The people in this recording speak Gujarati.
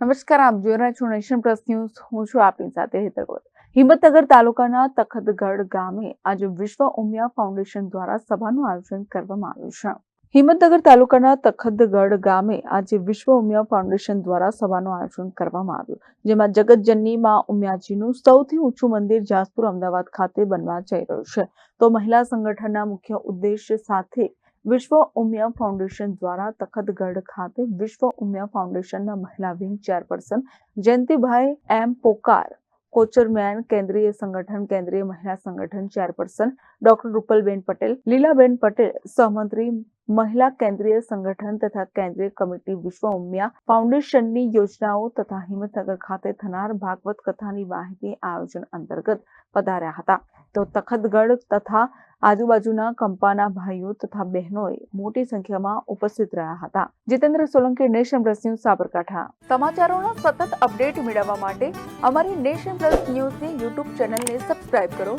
નમસ્કાર, આપ જોઈ રહ્યા છો નેશન પ્લસ ન્યૂઝ. હું છું આપની સાથે હેતરગોર હિંમતનગર તાલુકાના તખતગઢ ગામે આજે વિશ્વ ઉમિયા ફાઉન્ડેશન દ્વારા સભાનું આયોજન કરવામાં આવ્યું છે. હિંમતનગર તાલુકાના તખતગઢ ગામે આજે વિશ્વ ઉમિયા ફાઉન્ડેશન દ્વારા સભાનું આયોજન કરવામાં આવ્યું, જેમાં જગતજનની માં ઉમિયાજીનું સૌથી ઊંચું મંદિર જાસપુર અમદાવાદ ખાતે બનવા જઈ રહ્યું છે. તો મહિલા સંગઠનના મુખ્ય ઉદ્દેશ્ય સાથે વિશ્વ ઉમિયા ફાઉન્ડેશન દ્વારા તખતગઢ ખાતે વિશ્વ ઉમિયા ફાઉન્ડેશનના મહિલા વિંગ ચેરપર્સન જયંતિભાઈ એમ પોકાર કોચરમેન કેન્દ્રીય સંગઠન કેન્દ્રીય મહિલા સંગઠન ચેરપર્સન ડોક્ટર રૂપલબેન પટેલ લીલાબેન પટેલ સહમંત્રી મહિલા કેન્દ્રીય સંગઠન તથા કેન્દ્રીય કમિટી વિશ્વ ઉમિયા ફાઉન્ડેશનની યોજનાઓ તથા હિંમતનગર ખાતે થનાર ભાગવત કથાની માહિતી આયોજન અંતર્ગત પધાર્યા હતા. તો તખતગઢ તથા આજુબાજુના કંપાના ભાઈઓ તથા બહેનોએ મોટી સંખ્યામાં ઉપસ્થિત રહ્યા હતા. Jitendra Solanki, nation plus news, Sabarkantha. સમાચારોના સતત અપડેટ મેળવવા માટે અમારી નેશન પ્લસ ન્યૂઝની યુટ્યુબ ચેનલને સબસ્ક્રાઇબ કરો.